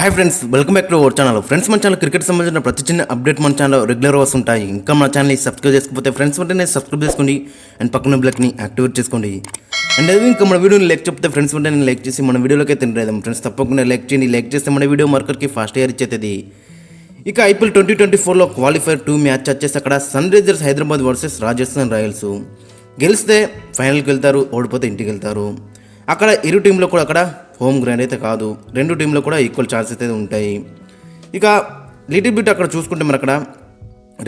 Hi friends welcome back to our channel friends మన channel cricket సంబంధించిన ప్రతి చిన్న అప్డేట్ మన ఛానల్ రెగ్యులర్ వస్తుంటాయి. ఇంకా మన ఛానల్ని సబ్స్క్రైబ్ చేసుకోకపోతే ఫ్రెండ్స్ వెంటనే సబ్స్క్రైబ్ చేసుకోండి అండ్ పక్కన బ్లక్ని యాక్టివేట్ చేసుకోండి. అండ్ అదే ఇంకా మన వీడియోని లైక్ చెప్తే ఫ్రెండ్స్ వెంటనే లైక్ చేసి మన వీడియోలోకి తింటాం ఫ్రెండ్స్ తప్పకుండా లైక్ చేయండి. లైక్ చేస్తే మన వీడియో మార్కర్కి ఫాస్ట్ ఇయర్ ఇచ్చేది ఇక ఐపీఎల్ ట్వంటీ ట్వంటీ ఫోర్లో క్వాలిఫైర్ టూ మ్యాచ్ వచ్చేసి అక్కడ sunrisers Hyderabad versus Rajasthan royals. గెలిస్తే ఫైనల్కి వెళ్తారు ఓడిపోతే ఇంటికి వెళ్తారు. అక్కడ ఇరు టీంలో కూడా అక్కడ హోమ్ గ్రౌండ్ అయితే కాదు. రెండు టీంలో కూడా ఈక్వల్ ఛాన్సెస్ అయితే ఉంటాయి. ఇక లిటిల్ బిట్ అక్కడ చూసుకుంటే మరి అక్కడ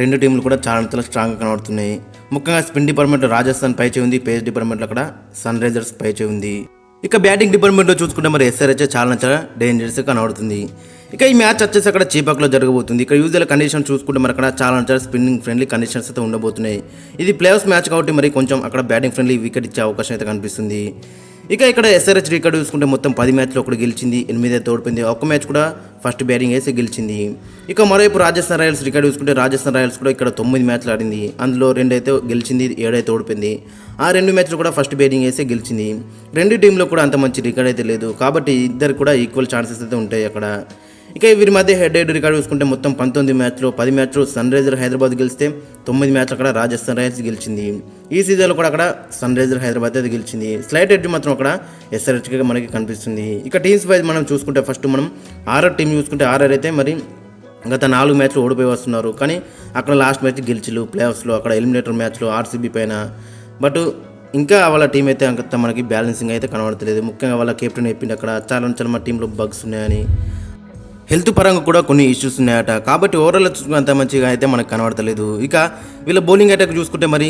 రెండు టీంలు కూడా చాలా చాలా స్ట్రాంగ్గా కనబడుతున్నాయి. ముఖ్యంగా స్పిన్ డిపార్ట్మెంట్ రాజస్థాన్ పైచే ఉంది. పేస్ డిపార్ట్మెంట్లో అక్కడ సన్ రైజర్స్ పైచే ఉంది. ఇక బ్యాటింగ్ డిపార్ట్మెంట్లో చూసుకుంటే మరి ఎస్ఆర్హెచ్ చాలా చాలా డేంజరస్ కనబడుతుంది. ఇక ఈ మ్యాచ్ వచ్చేసి అక్కడ చీపాక్లో జరగబోతుంది. ఇక్కడ యూజువల్ కండిషన్ చూసుకుంటే మరి అక్కడ చాలా చాలా స్పిన్నింగ్ ఫ్రెండ్లీ కండిషన్స్ అయితే ఉండబోతున్నాయి. ఇది ప్లేయర్స్ మ్యాచ్ కాబట్టి మరి కొంచెం అక్కడ బ్యాటింగ్ ఫ్రెండ్లీ వికెట్ ఇచ్చే అవకాశం అయితే కనిపిస్తుంది. ఇక ఇక్కడ ఎస్ఆర్హెచ్ రికార్డు చూసుకుంటే మొత్తం పది మ్యాచ్లో ఒకటి గెలిచింది ఎనిమిది అయితే ఓడిపోయింది. ఒక్క మ్యాచ్ కూడా ఫస్ట్ బ్యాటింగ్ వేసి గెలిచింది. ఇక మరోవైపు రాజస్థాన్ రాయల్స్ రికార్డు చూసుకుంటే రాజస్థాన్ రాయల్స్ కూడా ఇక్కడ తొమ్మిది మ్యాచ్లు ఆడింది. అందులో రెండు అయితే గెలిచింది ఏడైతే ఓడిపోయింది. ఆ రెండు మ్యాచ్లు కూడా ఫస్ట్ బ్యాటింగ్ వేసి గెలిచింది. రెండు టీంలో కూడా అంత మంచి రికార్డ్ అయితే లేదు. కాబట్టి ఇద్దరు కూడా ఈక్వల్ ఛాన్సెస్ అయితే ఉంటాయి అక్కడ. ఇక వీరి మధ్య హెడ్ హెడ్ రికార్డు చూసుకుంటే మొత్తం పంతొమ్మిది మ్యాచ్లో పది మ్యాచ్లు సన్ రైజర్ హైదరాబాద్ గెలిస్తే తొమ్మిది మ్యాచ్లు అక్కడ రాజస్థాన్ రాయల్స్ గెలిచింది. ఈ సీజన్లో కూడా అక్కడ సన్ రైజర్ హైదరాబాద్ అయితే గెలిచింది. స్లైట్ హెడ్ మాత్రం అక్కడ ఎస్ఆర్హెచ్గా మనకి కనిపిస్తుంది. ఇక టీమ్స్ వైజ్ మనం చూసుకుంటే ఫస్ట్ మనం ఆర్ఆర్ టీం చూసుకుంటే ఆర్ఆర్ అయితే మరి గత నాలుగు మ్యాచ్లు ఓడిపోయి వస్తున్నారు. కానీ అక్కడ లాస్ట్ మ్యాచ్ గెలిచిలు ప్లేఆఫ్స్లో అక్కడ ఎలిమినేటర్ మ్యాచ్లో ఆర్సీబీ పైన. బట్ ఇంకా వాళ్ళ టీం అయితే అంత మనకి బ్యాలెన్సింగ్ అయితే కనబడతలేదు. ముఖ్యంగా వాళ్ళ కెప్టెన్ చెప్పింది అక్కడ చాలా చాలా మా టీంలో బగ్స్ ఉన్నాయని. హెల్త్ పరంగా కూడా కొన్ని ఇష్యూస్ ఉన్నాయట. కాబట్టి ఓవరాల్ అంత మంచిగా అయితే మనకు కనబడతలేదు. ఇక వీళ్ళ బౌలింగ్ అటాక్ చూసుకుంటే మరి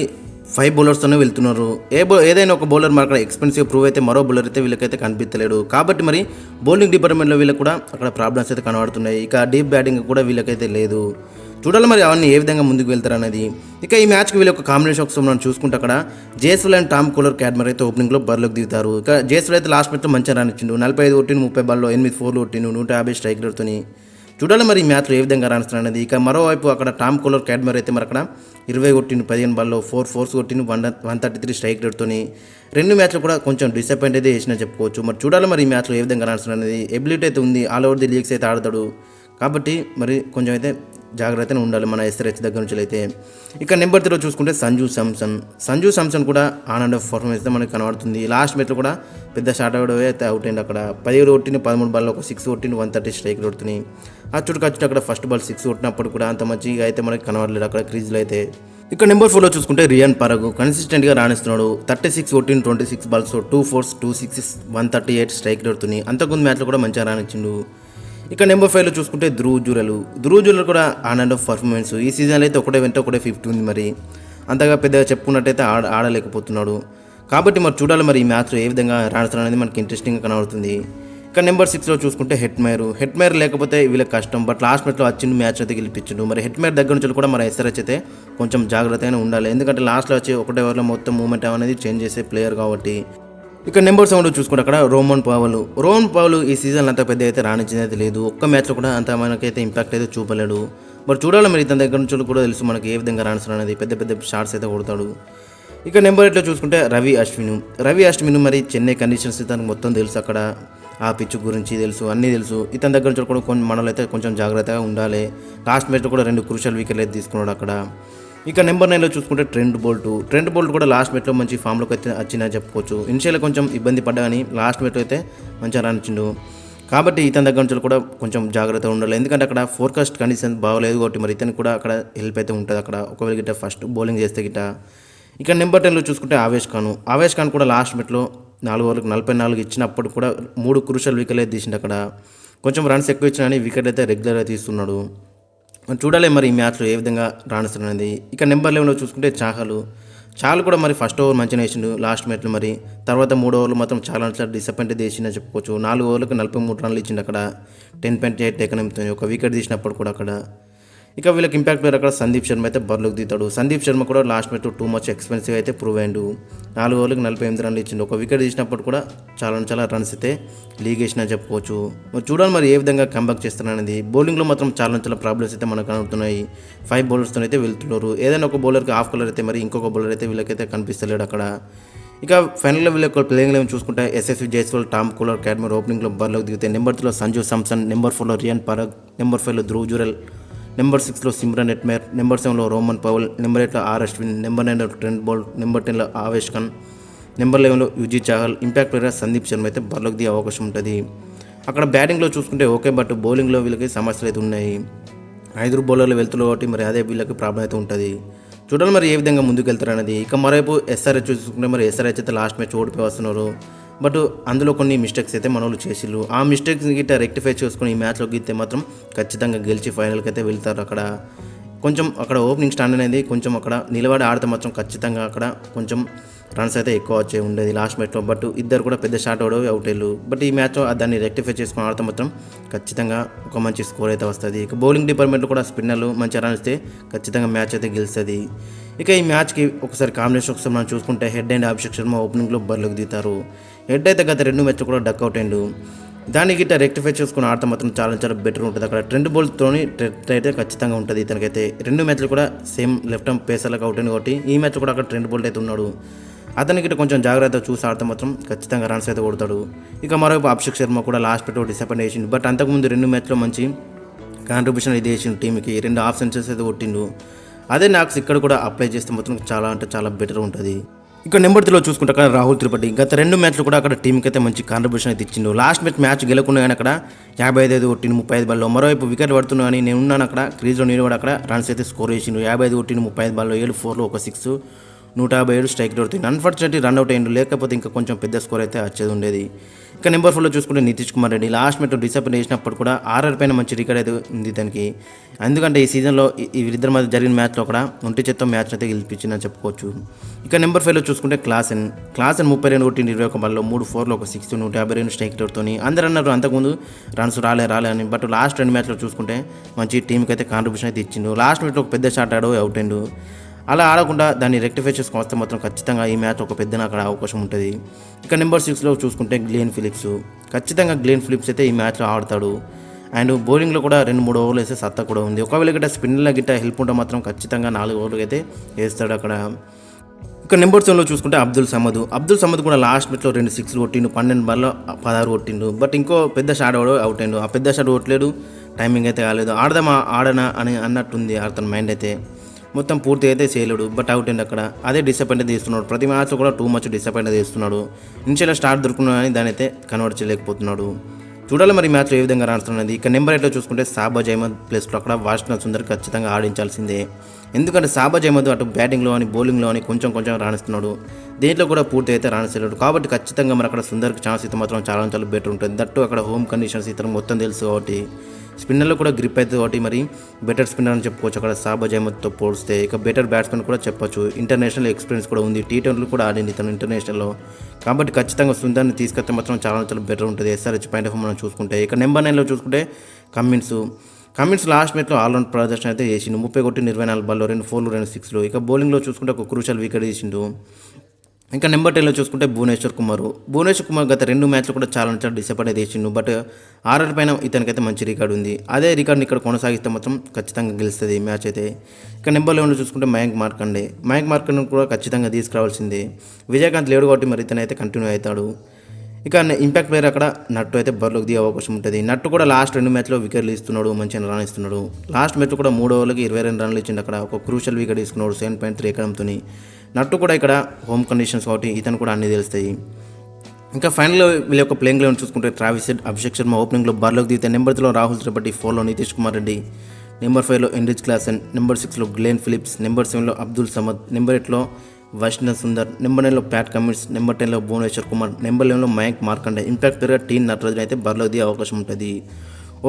ఫైవ్ బౌలర్స్తోనే వెళ్తున్నారు. ఏ బౌ ఏదైనా ఒక బౌలర్ మరి అక్కడ ఎక్స్పెన్సివ్ ప్రూవ్ అయితే మరో బౌలర్ అయితే వీళ్ళకైతే కనిపించలేడు. కాబట్టి మరి బౌలింగ్ డిపార్ట్మెంట్లో వీళ్ళకి కూడా అక్కడ ప్రాబ్లమ్స్ అయితే కనబడుతున్నాయి. ఇక డీప్ బ్యాటింగ్ కూడా వీళ్ళకైతే లేదు. చూడాలి మరి అవన్నీ ఏ విధంగా ముందుకు వెళ్తారనేది ఇక ఈ మ్యాచ్కి వీళ్ళ ఒక కాంబినేషన్ ఒకసారి మనం చూసుకుంటే అక్కడ Jaiswal and Tom Kohler Cadmore అయితే ఓపెనింగ్లో బరిలోకి దిగుతారు. ఇక జేస్వల్ అయితే లాస్ట్ మ్యాచ్లో మంచిగా రానిచ్చిండు. నలభై ఐదు కొట్టిండు ముప్పై బాల్లో ఎనిమిది ఫోర్లు కొట్టిండు నూట యాభై స్ట్రైక్లతో చూడాలి మరి ఈ మ్యాచ్లో ఏ విధంగా రాణిస్తారు అనేది ఇక మరోవైపు అక్కడ టామ్ కూలర్ క్యాడ్మర్ అయితే మరి అక్కడ ఇరవై కొట్టిండు పదిహేను బాల్లో ఫోర్ ఫోర్స్ కొట్టిండు one one thirty three strike రేట్తోని. రెండు మ్యాచ్లు కూడా కొంచెం డిసప్పాయింట్ అయితే చేసిన చెప్పుకోవచ్చు. మరి చూడాలి మరి ఈ మ్యాచ్లో ఏ విధంగా రాణిస్తారు అనేది ఎబిలిటీ అయితే ఉంది. ఆల్ ఓవర్ ది లీగ్స్ అయితే ఆడతాడు. కాబట్టి మరి కొంచెం అయితే జాగ్రత్తగా ఉండాలి మన ఎస్ఆర్హెచ్ దగ్గర నుంచి అయితే. ఇక నెంబర్ త్రీలో చూసుకుంటే సంజు సామ్సన్ సంజు సామ్సన్ కూడా ఆన్ అండ్ ఆఫ్ పర్ఫార్మెన్స్ అయితే మనకి కనబడుతుంది. లాస్ట్ మ్యాచ్లో కూడా పెద్ద స్టార్ట్ అవుట్ అయితే అవుట్ అయింది అక్కడ. పదిహేడు కొట్టిన పదమూడు బాల్లో ఒక సిక్స్ కొట్టిన వన్ థర్టీ స్ట్రైక్ కొడుతుంది. అచ్చుడు ఖర్చుడు అక్కడ ఫస్ట్ బాల్ సిక్స్ కొట్టినప్పుడు కూడా అంత మంచిగా అయితే మనకి కనబడలేదు అక్కడ క్రీజ్లో అయితే. ఇక నెంబర్ ఫోర్లో చూసుకుంటే రియాన్ పరగు కన్సిస్టెంట్గా రాణిస్తున్నాడు. Thirty six fourteen twenty six balls two fours two six one thirty eight strike కొడుతుంది. అంతకుముందు మ్యాచ్లో కూడా మంచిగా రాణించిండు. ఇక నెంబర్ ఫైవ్లో చూసుకుంటే ధ్రువ్ జూరలు. ధ్రువ్ జూరలు కూడా ఆన్ అండ్ ఆఫ్ పర్ఫార్మెన్స్ ఈ సీజన్లో అయితే ఒకటే వెంట ఒకటే ఫిఫ్త్ ఉంది మరి. అంతగా పెద్దగా చెప్పుకున్నట్టయితే ఆడ ఆడలేకపోతున్నాడు. కాబట్టి మరి చూడాలి మరి ఈ మ్యాచ్లో ఏ విధంగా రాణిస్తారు అనేది మనకి ఇంట్రెస్టింగ్గా కనబడుతుంది. ఇక నెంబర్ సిక్స్లో చూసుకుంటే హెట్మేర్. హెట్మేర్ లేకపోతే వీళ్ళకి కష్టం. బట్ లాస్ట్ మ్యాచ్లో వచ్చిండు మ్యాచ్ అయితే గెలిపించిండు. మరి హెట్మేర్ దగ్గర నుంచి కూడా మరి ఎస్ఆర్హెచ్ అయితే కొంచెం జాగ్రత్తగానే ఉండాలి. ఎందుకంటే లాస్ట్లో వచ్చి ఒకటే ఓవర్లో మొత్తం మూమెంట్ అనేది చేంజ్ చేసే ప్లేయర్ కాబట్టి. ఇక నెంబర్ సెవెన్ చూసుకుంటే అక్కడ రోమన్ పావలు. రోమన్ పావలు ఈ సీజన్ అంత పెద్ద అయితే రాణించింది అయితే లేదు. ఒక్క మ్యాచ్లో కూడా అంత మనకైతే ఇంపాక్ట్ అయితే చూపలేడు. మరి చూడాలి మరి ఇతని దగ్గర నుంచి కూడా తెలుసు మనకి ఏ విధంగా రాణిస్తాడు అనేది. పెద్ద పెద్ద షార్ట్స్ అయితే కొడతాడు. ఇక నెంబర్ ఎయిట్లో చూసుకుంటే రవి అశ్విను. రవి అశ్విను మరి చెన్నై కండిషన్స్ తనకు మొత్తం తెలుసు అక్కడ. ఆ పిచ్ గురించి తెలుసు అన్నీ తెలుసు. ఇతని దగ్గర నుంచి కూడా కొన్ని మనలో అయితే కొంచెం జాగ్రత్తగా ఉండాలి. లాస్ట్ మ్యాచ్లో కూడా రెండు క్రూషల్ వికెట్లు అయితే తీసుకున్నాడు అక్కడ. ఇక నెంబర్ నైన్లో చూసుకుంటే ట్రెండ్ బోల్ట్. ట్రెండ్ బోల్ట్ కూడా లాస్ట్ మెట్లో మంచి ఫామ్లోకి అయితే వచ్చిందని చెప్పుకోవచ్చు. ఇనిషియల్గా కొంచెం ఇబ్బంది పడ్డా కానీ లాస్ట్ మెట్లో అయితే మంచిగా రానిచ్చిండు. కాబట్టి ఇతని దగ్గర నుంచి కూడా కొంచెం జాగ్రత్తగా ఉండాలి. ఎందుకంటే అక్కడ ఫోర్కాస్ట్ కండిషన్ బాగోలేదు కాబట్టి మరి ఇతనికి కూడా అక్కడ హెల్ప్ అయితే ఉంటుంది అక్కడ. ఒకవేళ గిట్ట ఫస్ట్ బౌలింగ్ చేస్తే గిట్ట. ఇక నెంబర్ టెన్లో చూసుకుంటే ఆవేష్ ఖాన్. ఆవేష్ ఖాన్ కూడా లాస్ట్ మెట్లో నాలుగు ఓవర్లకు నలభై నాలుగు ఇచ్చినప్పుడు కూడా మూడు క్రూషల్ వికెట్లు అయితే తీసిండు అక్కడ. కొంచెం రన్స్ ఎక్కువ ఇచ్చినా కానీ వికెట్ అయితే రెగ్యులర్గా తీస్తున్నాడు. మనం చూడాలి మరి ఈ మ్యాచ్లో ఏ విధంగా రాణిస్తున్నది ఇక నెంబర్ లెవెన్లో చూసుకుంటే చాహలు. చాలు కూడా మరి ఫస్ట్ ఓవర్ మంచిగా వేసిండు లాస్ట్ మ్యాచ్లో మరి. తర్వాత మూడు ఓవర్లు మాత్రం చాలా చాలా డిసప్పాయింట్ చేసిందని చెప్పుకోవచ్చు. నాలుగు ఓవర్లకు నలభై మూడు రన్లు ఇచ్చిండు అక్కడ. టెన్ పాయింట్ ఎయిట్ ఎకనమితో ఒక వికెట్ తీసినప్పుడు కూడా అక్కడ. ఇక వీళ్ళకి ఇంపాక్ట్ మీరు అక్కడ సందీప్ శర్మ అయితే బరిలోకి దిగుతాడు. సందీప్ శర్మ కూడా last match too much expensive అయితే ప్రూవ్ అయ్యిండు. నాలుగు ఓవర్లకు నలభై ఎనిమిది రన్లు ఇచ్చిండు. ఒక వికెట్ తీసినప్పుడు కూడా చాలా చాలా రన్స్ అయితే లీగ్ వేసిన చెప్పుకోవచ్చు. మరి చూడాలి మరి ఏ విధంగా కంబ్యాక్ చేస్తారనేది బౌలింగ్లో మాత్రం చాలా చాలా ప్రాబ్లమ్స్ అయితే మనకు కనబడుతున్నాయి. ఫైవ్ బౌలర్స్తో అయితే వెళ్తున్నారు. ఏదైనా ఒక బౌలర్కి హాఫ్ కలర్ అయితే మరి ఇంకొక బౌలర్ అయితే వీళ్ళకైతే కనిపిస్తలేడు అక్కడ. ఇక ఫైనల్లో వీళ్ళ యొక్క ప్లేయింగ్ లెవెన్ చూసుకుంటే Yashasvi Jaiswal Tom Kohler Cadmore ఓపెనింగ్లో బర్లోకి దిగితే నెంబర్ త్రీలో సంజు సామ్సన్ నెంబర్ ఫోర్లో రియాన్ పరగ్ నెంబర్ ఫైవ్లో ధ్రువ్ జురల్ నెంబర్ సిక్స్లో సిమ్రన్ ఎట్మేర్ నెంబర్ సెవెన్లో రోమన్ పవల్ నెంబర్ ఎయిట్లో ఆర్ అశ్విన్ నెంబర్ నైన్లో ట్రెంట్ బోల్ట్ నెంబర్ టెన్లో ఆవేష్ ఖాన్ నెంబర్ లెవెన్లో యుజీ చాహల్ ఇంపాక్ట్ ప్లేయర్ సందీప్ శర్మ అయితే బరిలోకి దిగే అవకాశం ఉంటుంది. అక్కడ బ్యాటింగ్లో చూసుకుంటే ఓకే బట్ బౌలింగ్లో వీళ్ళకి సమస్యలు అయితే ఉన్నాయి. ఐదుగురు బౌలర్లు వెళ్తున్నారు కాబట్టి మరి అదే వీళ్ళకి ప్రాబ్లం అయితే ఉంటుంది. చూడాలి మరి ఏ విధంగా ముందుకు వెళ్తారు అనేది. ఇక మరోవైపు ఎస్ఆర్హెచ్ చూసుకుంటే మరి ఎస్ఆర్హెచ్ అయితే లాస్ట్ మ్యాచ్ ఓడిపోయి వస్తున్నారు. బట్ అందులో కొన్ని మిస్టేక్స్ అయితే మన వాళ్ళు చేసిళ్ళు. ఆ మిస్టేక్స్ గిట్ట రెక్టిఫై చేసుకుని ఈ మ్యాచ్లో గీతే మాత్రం ఖచ్చితంగా గెలిచి ఫైనల్కి అయితే వెళ్తారు అక్కడ. కొంచెం అక్కడ ఓపెనింగ్ స్టాండ్ అనేది కొంచెం అక్కడ నిలబడి ఆడితే మాత్రం ఖచ్చితంగా అక్కడ కొంచెం రన్స్ అయితే ఎక్కువ వచ్చే ఉండేది లాస్ట్ మ్యాచ్లో బట్ ఇద్దరు కూడా పెద్ద షాట్ అవడం అవుట్ వెళ్ళు బట్ ఈ మ్యాచ్లో దాన్ని రెక్టిఫై చేసుకుని ఆడితే మాత్రం ఖచ్చితంగా ఒక మంచి స్కోర్ అయితే వస్తుంది. ఇక బౌలింగ్ డిపార్ట్మెంట్లో కూడా స్పిన్నర్లు మంచిగా రన్ ఇస్తే ఖచ్చితంగా మ్యాచ్ అయితే గెలుస్తుంది. ఇక ఈ మ్యాచ్కి ఒకసారి కాంబినేషన్ ఒకసారి మనం చూసుకుంటే హెడ్ అండ్ అభిషేక్ శర్మ ఓపెనింగ్లో బరిలోకి దిగుతారు. హెడ్ అయితే గత రెండు మ్యాచ్లు కూడా డక్ అవుట్ అయ్యిండు. దానికి గిట్ట రెక్టిఫై చేసుకుని ఆడితే మాత్రం చాలా చాలా బెటర్ ఉంటుంది. అక్కడ ట్రెండ్ బౌల్తోని ట్రెండ్ అయితే ఖచ్చితంగా ఉంటుంది ఇతనికైతే. రెండు మ్యాచ్లు కూడా సేమ్ లెఫ్ట్ ఆర్మ్ పేసర్లకు అవుట్ అయింది కాబట్టి ఈ మ్యాచ్ కూడా అక్కడ ట్రెండ్ బౌల్ట్ అయితే ఉన్నాడు. అతనికి గిట్ట కొంచెం జాగ్రత్తగా చూసి ఆడితే మాత్రం ఖచ్చితంగా రన్స్ అయితే కొడతాడు. ఇక మరోవైపు అభిషేక్ శర్మ కూడా లాస్ట్ పెట్టి డిసప్పాయింట్ చేసిండు. బట్ అంతకుముందు రెండు మ్యాచ్లో మంచి కాంట్రిబ్యూషన్ ఇది చేసిండు టీంకి రెండు హాఫ్ సెంచరీస్ అయితే కొట్టిండు. అదే నాకు ఇక్కడ కూడా అప్లై చేస్తే మాత్రం చాలా అంటే చాలా బెటర్ ఉంటుంది. ఇక నెంబర్ త్రీలో చూసుకుంటే అక్కడ రాహుల్ త్రిపాఠి. గత రెండు మ్యాచ్లు కూడా అక్కడ టీంకి అయితే మంచి కాంట్రిబ్యూషన్ అయితే ఇచ్చిండు. లాస్ట్ మ్యాచ్ మ్యాచ్ గెలకుండా కానీ అక్కడ యాభై ఐదు కొట్టిన ముప్పై ఐదు బాల్లో మరోవైపు వికెట్ పడుతున్నా కానీ నేను ఉన్నాను అక్కడ. క్రీజ్లో కూడా అక్కడ రన్స్ అయితే స్కోర్ చేసిండు. యాభై ఐదు కొట్టిన ముప్పై ఐదు బాల్లో ఏడు ఫోర్లో ఒక సిక్స్ నూట యాభై ఏడు స్ట్రైక్ దొరుకుతుంది అన్ఫార్చునేట్లీ రన్అట్ అయ్యిండు లేకపోతే ఇంకా కొంచెం పెద్ద స్కోర్ అయితే వచ్చేది ఉండేది. ఇక నెంబర్ ఫోర్లో చూసుకుంటే Nitish Kumar Reddy. Last match disappoint చేసినప్పుడు కూడా ఆర్ఆర్ పైన మంచి రికార్డ్ అయితే ఉంది దానికి ఎందుకంటే ఈ సీజన్లో ఈ- వీరిద్దరి మధ్య జరిగిన మ్యాచ్లో కూడా ఒంటి చేత్తో మ్యాచ్ అయితే గెలిపించిందని చెప్పుకోవచ్చు. ఇక నెంబర్ ఫైవ్లో చూసుకుంటే క్లాసెన్ క్లాసెన్ ముప్పై రెండు కొట్టింది ఇరవై ఒక బాల్లో మూడు ఫోర్లో ఒక సిక్స్ నూట యాభై రెండు స్ట్రైక్ తోని. అందరూ అన్నారు అంతకుముందు రన్స్ రాలే రాలే అని. బట్ లాస్ట్ రెండు మ్యాచ్లో చూసుకుంటే మంచి టీంకి అయితే కాంట్రిబ్యూషన్ అయితే ఇచ్చిండు. లాస్ట్ మ్యాచ్లో ఒక పెద్ద షాట్ ఆడు అవుట్ అయిండు. అలా ఆడకుండా దాన్ని రెక్టిఫై చేసుకుని వస్తే మాత్రం ఖచ్చితంగా ఈ మ్యాచ్ ఒక పెద్దన అక్కడ అవకాశం ఉంటుంది. ఇక నెంబర్ సిక్స్లో చూసుకుంటే గ్లేన్ ఫిలిప్స్. ఖచ్చితంగా గ్లేన్ ఫిలిప్స్ అయితే ఈ మ్యాచ్లో ఆడతాడు. అండ్ బౌలింగ్లో కూడా రెండు మూడు ఓవర్లు వేసే సత్తా కూడా ఉంది. ఒకవేళ గిట్ట స్పిన్నర్ల గిట్ట హెల్ప్ ఉంటే మాత్రం ఖచ్చితంగా నాలుగు ఓవర్లు అయితే వేస్తాడు అక్కడ. ఇక నెంబర్ సెవెన్లో చూసుకుంటే అబ్దుల్ సమద్. అబ్దుల్ సమద్ కూడా లాస్ట్ మ్యాచ్లో రెండు సిక్స్లు కొట్టిండు పన్నెండు బాల్లో పదహారు కొట్టిండు. బట్ ఇంకో పెద్ద షాట్ కూడా అవుట్ అయిండు. ఆ పెద్ద షాట్ కొట్టలేడు. టైమింగ్ అయితే కాలేదు. ఆడదామా ఆడనా అని అన్నట్టుంది అతని మైండ్ అయితే. మొత్తం పూర్తి అయితే చేయలేడు బట్ అవుట్ అండ్ అక్కడ. అదే డిసప్పాయింట్ తీస్తున్నాడు. ప్రతి మ్యాచ్ కూడా టూ మచ్ డిసప్పాయింట్ తీస్తున్నాడు. ఇన్షియల్ స్టార్ట్ దొరుకున్నా కానీ దాని అయితే కన్వర్ట్ చేయలేకపోతున్నాడు చూడాలి మరి మ్యాచ్లో ఏ విధంగా రాణిస్తున్నది ఇక నెంబర్ ఎయిట్లో చూసుకుంటే సాబా జైమద్ ప్లేస్లో అక్కడ వాషింగ్టన్ సుందర్ ఖచ్చితంగా ఆడించాల్సిందే. ఎందుకంటే సాబా జైమద్ అటు బ్యాటింగ్లో అని బౌలింగ్లో అని కొంచెం కొంచెం రాణిస్తున్నాడు. దీంట్లో కూడా పూర్తి అయితే రాణిస్తున్నాడు కాబట్టి ఖచ్చితంగా మరి అక్కడ సుందర్కి ఛాన్స్ అయితే మాత్రం చాలా చాలా బెటర్ ఉంటుంది. దట్టు అక్కడ హోమ్ కండిషన్స్ ఇతను మొత్తం తెలుసు కాబట్టి. స్పిన్నర్లో కూడా గ్రిప్ అవుతుంది కాబట్టి మరి బెటర్ స్పిన్నర్ అని చెప్పుకోవచ్చు. అక్కడ సాబాజ్ అహ్మద్తో పోలిస్తే ఇక బెటర్ బ్యాట్స్మెన్ కూడా చెప్పొచ్చు. ఇంటర్నేషనల్ ఎక్స్పీరియన్స్ కూడా ఉంది. టీ ట్వంటీలు కూడా ఆడింది తను ఇంటర్నేషనల్లో కాబట్టి ఖచ్చితంగా సుందర్ని తీసుకొస్తే మాత్రం చాలా చాలా బెటర్ ఉంటుంది. ఎస్ఆర్హెచ్ పాయింట్ ఆఫ్ మనం చూసుకుంటే. ఇక నెంబర్ నైన్లో చూసుకుంటే కమ్మిన్స్ కమిన్స్ లాస్ట్ మ్యాచ్లో ఆల్రౌండ్ ప్రదర్శన అయితే చేసిండు. ముప్పై కొట్టి ఇరవై నాలుగు బాల్లో రెండు ఫోర్లు రెండు సిక్స్లు ఇక బౌలింగ్లో చూసుకుంటే ఒక క్రూషల్ వికెట్ తీసిండు. ఇంకా నెంబర్ టెన్లో చూసుకుంటే భువనేశ్వర్ కుమార్. భువనేశ్వర్ కుమార్ గత రెండు మ్యాచ్లు కూడా చాలా చాలా డిసప్పాయింట్ చేసిండు. బట్ ఆర్ఆర్ పైన ఇతనికైతే మంచి రికార్డు ఉంది. అదే రికార్డుని ఇక్కడ కొనసాగిస్తే మాత్రం ఖచ్చితంగా గెలుస్తుంది ఈ మ్యాచ్ అయితే. ఇక నెంబర్ లెవెన్లో చూసుకుంటే మయాంక్ మార్కండే. మయాంక్ మార్కండే కూడా ఖచ్చితంగా తీసుకురావాల్సిందే. విజయకాంత్ లేడు కాబట్టి మరి ఇతనైతే కంటిన్యూ అవుతాడు. ఇక ఇంపాక్ట్ ప్లేయర్ అక్కడ నట్టు అయితే బరిలోకి దిగే అవకాశం ఉంటుంది. నట్టు కూడా లాస్ట్ రెండు మ్యాచ్లో వికెట్లు ఇస్తున్నాడు మంచిగా రన్ ఇస్తున్నాడు. లాస్ట్ మ్యాచ్ కూడా మూడు ఓవర్లకి ఇరవై రెండు రన్లు ఇచ్చిండు అక్కడ. ఒక క్రూషల్ వికెట్ తీసుకున్నాడు సెవెన్ పాయింట్ త్రీ ఎకరంతో నట్టు కూడా ఇక్కడ హోమ్ కండిషన్స్ కాబట్టి ఇతను కూడా అన్నీ తెలుస్తాయి. ఇంకా ఫైనల్లో వీళ్ళ యొక్క ప్లేయింగ్ లెవెన్ చూసుకుంటే ట్రావిస్ సెడ్ అభిషేక్ శర్మ ఓపెనింగ్లో బరిలోకి దిగితే నెంబర్ త్రీలో రాహుల్ త్రిపాఠి ఫోర్లో నితీష్ కుమార్ రెడ్డి నెంబర్ ఫైవ్లో ఎన్రిచ్ క్లాసన్ నెంబర్ సిక్స్లో గ్లేన్ ఫిలిప్స్ నెంబర్ సెవెన్లో అబ్దుల్ సమద్ నెంబర్ ఎయిట్లో వైష్ణవ్ సుందర్ నెంబర్ నైన్లో ప్యాట్ కమిన్స్ నెంబర్ టెన్లో భువనేశ్వర్ కుమార్ నెంబర్ లెవెన్లో మయాంక్ మార్కండే. ఇంపాక్ట్ పేరుగా టీన్ నటరాజన్ అయితే బరిలోకి దిగే అవకాశం ఉంటుంది.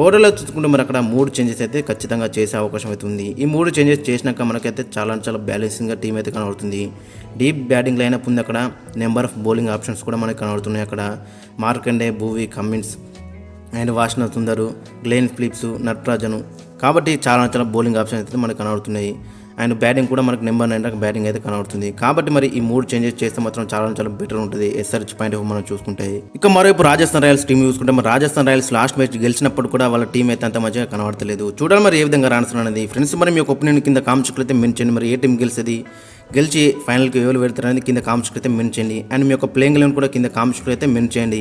ఓవరాల్ చూసుకుంటే మరి అక్కడ మూడు చేంజెస్ అయితే ఖచ్చితంగా చేసే అవకాశం అయితే ఉంది. ఈ మూడు చేంజెస్ చేసినాక మనకైతే చాలా చాలా బ్యాలెన్సింగ్గా టీం అయితే కనబడుతుంది. డీప్ బ్యాటింగ్ లైనప్ ఉంది అక్కడ. నెంబర్ ఆఫ్ బౌలింగ్ ఆప్షన్స్ కూడా మనకి కనబడుతున్నాయి అక్కడ. మార్కండే భూవి కమ్మిన్స్ అండ్ వాషన సుందరు గ్లెయిన్ ఫిలిప్స్ నటరాజను. కాబట్టి చాలా చాలా బౌలింగ్ ఆప్షన్స్ అయితే మనకు కనబడుతున్నాయి. అండ్ బ్యాటింగ్ కూడా మనకు నెంబర్ నైన్ దాకా బ్యాటింగ్ అయితే కనబడుతుంది. కాబట్టి మరి ఈ మూడు చేంజెస్ చేస్తే మాత్రం చాలా చాలా బెటర్ ఉంటుంది. ఎస్ఆర్హెచ్ పాయింట్ ఆఫ్ మనం చూసుకుంటే. ఇక మరోవైపు రాజస్థాన్ రాయల్స్ టీం చూసుకుంటే మరి రాజస్థాన్ రాయల్స్ లాస్ట్ మ్యాచ్ గెలిచినప్పుడు కూడా వాళ్ళ టీం అయితే అంత మంచిగా కనబడతలేదు. చూడాలి మరి ఏ విధంగా రాణిస్తున్నది ఫ్రెండ్స్ మరి మీ యొక్క ఒపీనియన్ కింద కామెంట్స్ అయితే మెన్షన్ మరి ఏ టీం గెలిచేది? గెలిచి ఫైనల్కి ఎవరు పెడతారనేది కింద కామెంట్స్కి అయితే మెన్ చేయండి. అండ్ మీ యొక్క ప్లేయింగ్ లెవెన్ కూడా కింద కామెంట్స్కి అయితే మెన్ చేయండి.